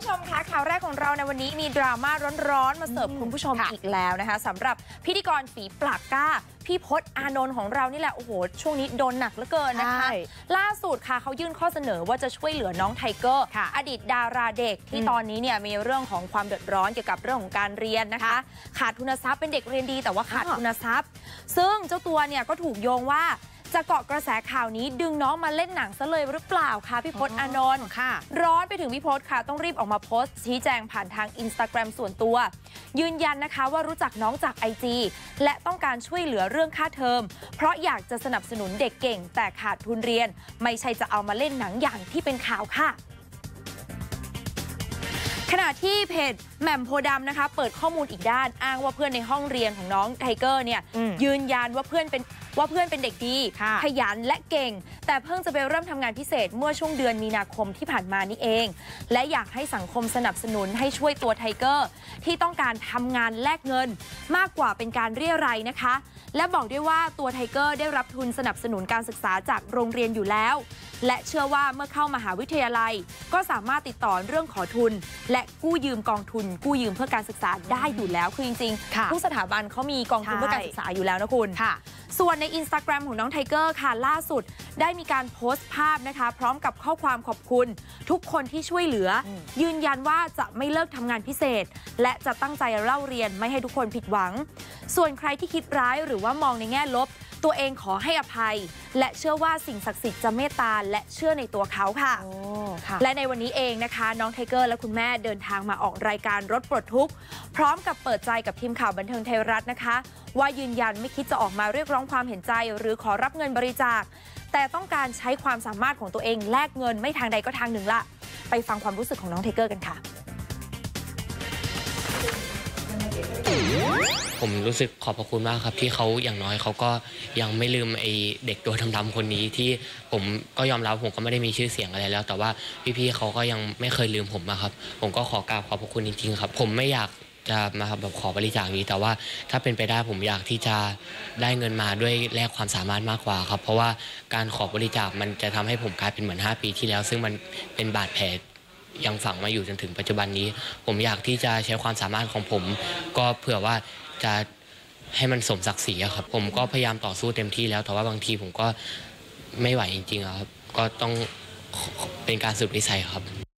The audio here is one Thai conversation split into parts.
ผู้ชมคะข่าวแรกของเราในวันนี้มีดราม่าร้อนๆมาเสิร์ฟคุณผู้ชมค่ะอีกแล้วนะคะสำหรับพิธีกรฝีปากกล้า พี่พศอานนท์ของเรานี่แหละโอ้โหช่วงนี้โดนหนักเหลือเกินนะคะใช่ล่าสุดค่ะเขายื่นข้อเสนอว่าจะช่วยเหลือน้องไทเกอร์ค่ะอดีตดาราเด็กที่อืมตอนนี้เนี่ยมีเรื่องของความเดือดร้อนเกี่ยวกับเรื่องของการเรียนนะคะค่ะขาดทุนทรัพย์เป็นเด็กเรียนดีแต่ว่าขาดอ้อทุนทรัพย์ ซึ่งเจ้าตัวเนี่ยก็ถูกโยงว่า จะเกาะกระแสข่าวนี้ดึงน้องมาเล่นหนังซะเลยหรือเปล่าคะพี่พศอานนท์ค่ะร้อนไปถึงพี่พศค่ะต้องรีบออกมาโพสต์ ชี้แจงผ่านทางอินสตาแกรมส่วนตัว ยืนยันนะคะว่ารู้จักน้องจาก IG และต้องการช่วยเหลือเรื่องค่าเทอม เพราะอยากจะสนับสนุนเด็กเก่ง แต่ขาดทุนเรียน ไม่ใช่จะเอามาเล่นหนังอย่างที่เป็นข่าวค่ะ ขณะที่เพจ แหม่มโพธิ์ดำนะคะเปิดข้อมูลอีกด้านอ้างว่าเพื่อนในห้องเรียนของน้องไทเกอร์เนี่ยอืมยืนยันว่าเพื่อนเป็นว่าเพื่อนเป็นเด็กดีค่ะขยันและเก่ง แต่เพิ่งจะไปเริ่มทำงานพิเศษเมื่อช่วงเดือนมีนาคมที่ผ่านมานี่เอง และอยากให้สังคมสนับสนุนให้ช่วยตัวไทเกอร์ที่ต้องการทำงานแลกเงิน มากกว่าเป็นการเรียรัยนะคะ และบอกด้วยว่าตัวไทเกอร์ได้รับทุนสนับสนุนการศึกษาจากโรงเรียนอยู่แล้ว และเชื่อว่าเมื่อเข้ามหาวิทยาลัย ก็สามารถติดต่อเรื่องขอทุน และกู้ยืมกองทุนกู้ยืมเพื่อการศึกษาได้อยู่แล้วคือจริงค่ะๆทุกสถาบันเขามีกองทุนใช่เพื่อการศึกษาอยู่แล้วนะคุณค่ะส่วนในอินสตาแกรมของน้องไทเกอร์ค่ะล่าสุด ได้มีการโพสต์ภาพนะคะ พร้อมกับข้อความขอบคุณ ทุกคนที่ช่วยเหลืออมยืนยันว่าจะไม่เลิกทำงานพิเศษ และจะตั้งใจเล่าเรียนไม่ให้ทุกคนผิดหวัง ส่วนใครที่คิดร้ายหรือว่ามองในแง่ลบ ตัวเองขอให้อภัย และเชื่อว่าสิ่งศักดิ์สิทธิ์จะเมตตาและเชื่อในตัวเขาค่ะโอ้ค่ะ และในวันนี้เองนะคะ น้องไทเกอร์และคุณแม่เดินทางมาออกรายการรถปลดทุกข์ พร้อมกับเปิดใจกับทีมข่าวบันเทิงไทยรัฐนะคะ ว่ายืนยันไม่คิดจะออกมาเรียกร้องความเห็นใจ หรือขอรับเงินบริจาค แต่ต้องการใช้ความสามารถของตัวเองแลกเงินไม่ทางใดก็ทางหนึ่งละไปฟังความรู้สึกของน้องไทเกอร์กันค่ะ ผมรู้สึกขอบพระคุณมากครับที่เขาอย่างน้อยเขาก็ยังไม่ลืมไอ้เด็กตัวดำๆคนนี้ที่ผมก็ยอมรับผมก็ไม่ได้มีชื่อเสียงอะไรแล้ว แต่ว่าพี่ๆเขาก็ยังไม่เคยลืมผมอะครับ ผมก็ขอกราบขอบพระคุณจริงๆครับ ผมไม่อยากจะมาแบบขอบริจาคนี้แต่ว่าถ้าเป็นไปได้ผมอยากที่จะได้เงินมาด้วยแลกความสามารถมากกว่าครับ เพราะว่าการขอบริจาคมันจะทำให้ผมกลายเป็นเหมือน 5 ปีที่แล้ว ซึ่งมันเป็นบาดแผลยังฝังมาอยู่จนถึงปัจจุบันนี้ ผมอยากที่จะใช้ความสามารถของผม ก็เผื่อว่า จะให้มันสมศักดิ์ศรีครับ ผมก็พยายามต่อสู้เต็มที่แล้ว แต่ว่าบางทีผมก็ไม่ไหวจริงๆครับ ก็ต้องเป็นการสืบนิสัยครับ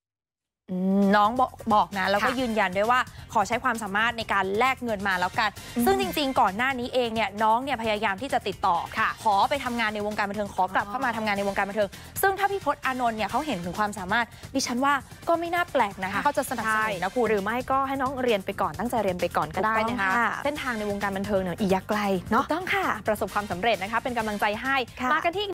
น้องบอกบอกนะแล้วก็ค่ะยืนยันด้วยว่าขอใช้ความสามารถในการแลกเงินมาแล้วกัน ซึ่งจริง ๆ ก่อนหน้านี้เองเนี่ยน้องเนี่ยพยายามที่จะติดต่อค่ะขอไปทำงานในวงการบันเทิงขอกลับอ๋อเข้ามาทำงานในวงการบันเทิง ซึ่งถ้าพี่พศอานนท์เนี่ยเขาเห็นถึงความสามารถดิฉันว่าก็ไม่น่าแปลกนะคะเขาจะสนับสนุนนะคุณหรือไม่ก็ให้น้องเรียนไปก่อนตั้งใจเรียนไปก่อนก็ได้ถูกต้องนะคะค่ะเส้นทางในวงการบันเทิงเนี่ยอีกยาวไกลเนาะถูกต้องค่ะ ประสบความสำเร็จนะคะเป็นกำลังใจให้ค่ะมากันที่